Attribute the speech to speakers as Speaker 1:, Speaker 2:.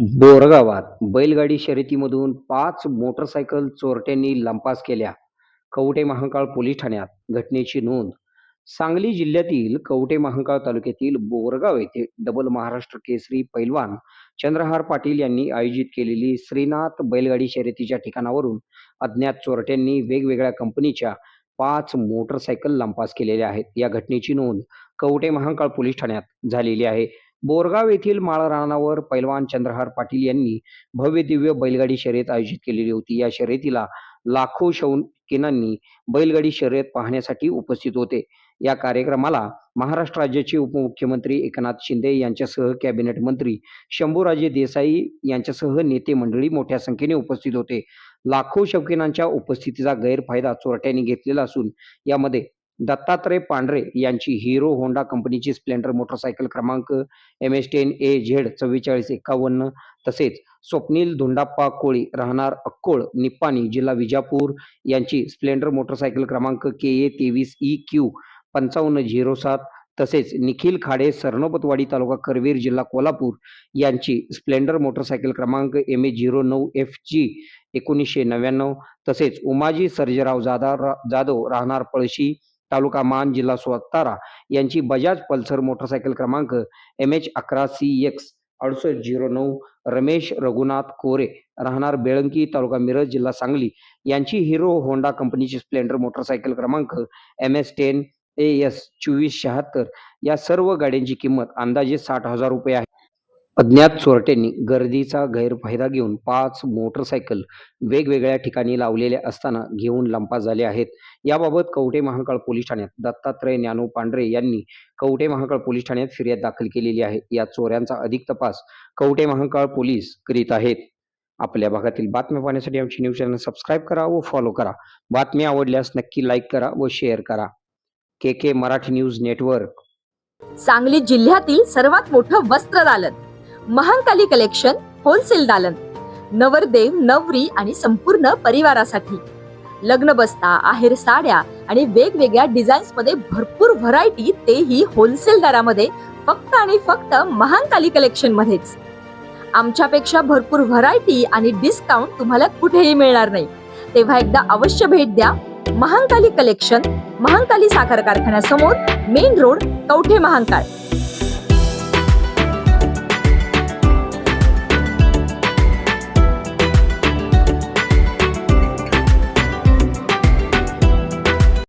Speaker 1: बोरगावात बैलगाडी शर्यतीमधून पाच मोटरसायकल चोरट्यांनी लंपास केल्या. कवटे महांकाळ पोलीस ठाण्यात घटनेची नोंद. सांगली जिल्ह्यातील कवटे महांकाळ तालुक्यातील बोरगाव येथे डबल महाराष्ट्र केसरी पैलवान चंद्रहार पाटील यांनी आयोजित केलेली श्रीनाथ बैलगाडी शर्यतीच्या ठिकाणावरून अज्ञात चोरट्यांनी वेगवेगळ्या कंपनीच्या पाच मोटरसायकल लंपास केलेल्या आहेत. या घटनेची नोंद कवटे महांकाळ पोलीस ठाण्यात झालेली आहे. बोरगाव येथील माळरानावर पैलवान चंद्रहार पाटील यांनी भव्य दिव्य बैलगाडी शर्यत आयोजित केलेली होती. या शर्यतीला लाखो शौकीनांनी बैलगाडी शर्यत पाहण्यासाठी उपस्थित होते. या कार्यक्रमाला महाराष्ट्र राज्याचे उपमुख्यमंत्री एकनाथ शिंदे यांच्यासह कॅबिनेट मंत्री शंभूराजे देसाई यांच्यासह नेते मंडळी मोठ्या संख्येने उपस्थित होते. लाखो शौकीनांच्या उपस्थितीचा गैरफायदा चोरट्यांनी घेतलेला असून यामध्ये दत्तात्रय पांढरे यांची हिरो होंडा कंपनीची स्प्लेंडर मोटरसायकल क्रमांक M S ten A Z चव्वेचाळीस एकावन्न. तसेच स्वप्नील धुंडाप्पा कोळी राहणार अक्कोळ निप्पाणी जिल्हा विजापूर यांची स्प्लेंडर मोटरसायकल क्रमांक के ए तेवीस ई क्यू पंचावन्न झिरो सात. तसेच निखिल खाडे सरनोबतवाडी तालुका करवीर जिल्हा कोल्हापूर यांची स्प्लेंडर मोटरसायकल क्रमांक एम ए झिरो नऊ एफ जी एकोणीसशे नव्याण्णव. तसेच उमाजी सर्जराव जादा जाधव राहणार पळशी तालुका मान जिल्हा सातारा यांची बजाज पल्सर मोटरसायकल क्रमांक एम एच अकरा सी एक्स अडुसष्ट झिरो नऊ. रमेश रघुनाथ कोरे राहणार बेळंकी तालुका मिरज जिल्हा सांगली. यांची हिरो होंडा कंपनीची स्प्लेंडर मोटरसायकल क्रमांक M S ten A S चोवीस शहात्तर. या सर्व गाड्यांची किंमत अंदाजे साठ हजार रुपये आहे. अज्ञात चोरट्यांनी गर्दीचा गैरफायदा घेऊन पाच मोटरसायकल वेगवेगळ्या ठिकाणी लावलेल्या असताना घेऊन लंपास झाले आहेत. याबाबत कवटे महाकाळ पोलीस ठाण्यात दत्तात्रय ज्ञानू पांढरे यांनी कवटे महाकाळ पोलीस ठाण्यात फिर्याद दाखल केलेली आहे. या चोऱ्यांचा अधिक तपास कवटे महाकाळ पोलीस करीत आहेत. आपल्या भागातील बातम्या पाहण्यासाठी आमची न्यूज चॅनल सबस्क्राईब करा व फॉलो करा. बातमी आवडल्यास नक्की लाईक करा व शेअर करा. K K Marathi news network.
Speaker 2: Sangli जिल्ह्यातील सर्वात मोठं वस्त्र दालन महांकाली कलेक्शन होलसेल दालन नवरदेव नवरी आणि संपूर्ण परिवारासाठी. लग्न बसता आहेर साड्या आणि वेगवेगळ्या डिझाईन्समध्ये भरपूर व्हरायटी तेही होलसेल दरामध्ये फक्त आणि फक्त महांकाली कलेक्शन मध्येच. आमच्यापेक्षा भरपूर व्हरायटी आणि डिस्काउंट तुम्हाला कुठेही मिळणार नाही. तेव्हा एकदा अवश्य भेट द्या. महांकाली कलेक्शन महांकाली साखर कारखान्यासमोर मेन रोड कवठे महांकाळ.